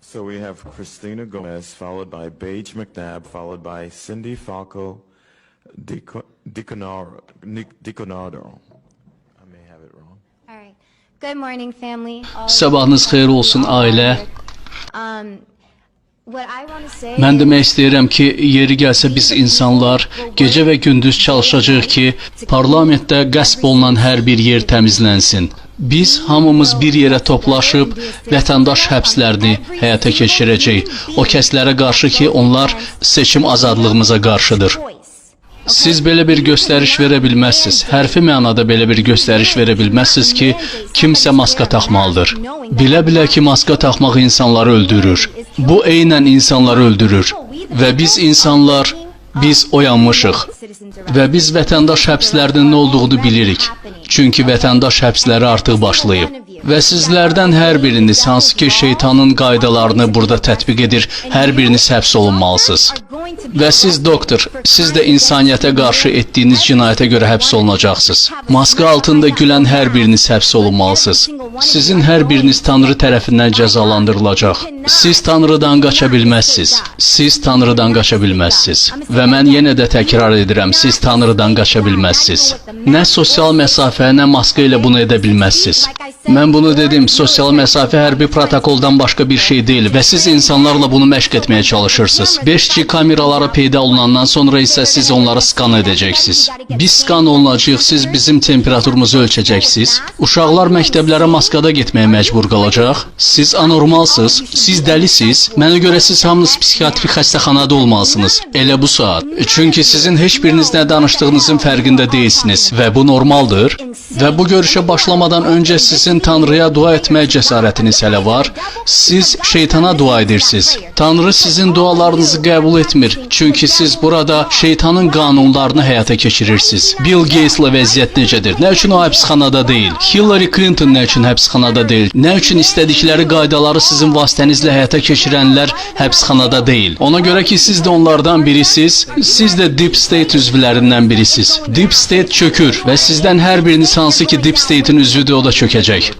So we have Christina Gomez, followed by Paige McNabb, followed by Cindy Falco Dico- Diconaro. Nic- Diconado. I may have it wrong. All right. Good morning, family. Sabahınız xeyir olsun ailə. Um, what I want to say Mən demək istəyirəm ki, yeri gəlsə biz insanlar gecə və gündüz çalışacağıq ki, parlamentdə qəsb olunan hər bir yer təmizlənsin. Biz hamımız bir yerə toplaşıb vətəndaş həbslərini həyata keçirəcəyik. O kəslərə qarşı ki, onlar seçim azadlığımıza qarşıdır. Siz belə bir göstəriş verə bilməzsiniz. Hərfi mənada belə bir göstəriş verə bilməzsiniz ki, kimsə maska taxmalıdır. Bilə-bilə ki, maska taxmaq insanları öldürür. Bu eynən insanları öldürür. Və biz insanlar biz oyanmışıq və biz vətəndaş həbslərinin nə olduğunu bilirik. Çünki vətəndaş həbsləri artıq başlayıb. Və sizlərdən hər biriniz hansı ki şeytanın qaydalarını burada tətbiq edir, hər biriniz həbs olunmalısınız. Və siz doktor, siz də insaniyyətə qarşı etdiyiniz cinayətə görə həbs olunacaqsınız. Maska altında gülən hər biriniz həbs olunmalısınız. Sizin hər biriniz Tanrı tərəfindən cəzalandırılacaq. Siz Tanrıdan qaça bilməzsiniz. Siz Tanrıdan qaça bilməzsiniz. Və mən yenə də təkrar edirəm, siz Tanrıdan qaça bilməzsiniz. Nə sosial məsafə, nə maska ilə bunu edə bilməzsiniz. Mən bunu dedim, sosial məsafə hərbi protokoldan başqa bir şey deyil və siz insanlarla bunu məşq etməyə çalışırsınız. 5G kameraları peyda olunandan sonra isə siz onları skan edəcəksiniz. Biz skan olunacağıq, siz bizim temperaturumuzu ölçəcəksiniz. Uşaqlar məktəblərə maskada getməyə məcbur qalacaq. Siz anormalsınız, siz dəlisiniz. Mənə görə siz hamınız psixiatrik xəstəxanada olmalısınız. Elə bu saat. Çünki sizin heç biriniz nə danışdığınızın fərqində deyilsiniz və bu normaldır. Və bu görüşə başlamadan öncə sizin Tanrıya dua etmək cəsarətiniz hələ var. Siz şeytana dua edirsiniz. Tanrı sizin dualarınızı qəbul etmir. Çünki siz burada şeytanın qanunlarını həyata keçirirsiniz. Bill Gates'la vəziyyət necədir? Nə üçün o həbsxanada deyil? Hillary Clinton nə üçün həbsxanada deyil? Nə üçün istədikləri qaydaları sizin vasitənizlə həyata keçirənlər həbsxanada deyil? Ona görə ki, siz də onlardan birisiz. Siz də Deep State üzvlərindən birisiz. Deep State çökür və sizdən hər biriniz hansı ki Deep State'in üzvüdür, o da çökəcək.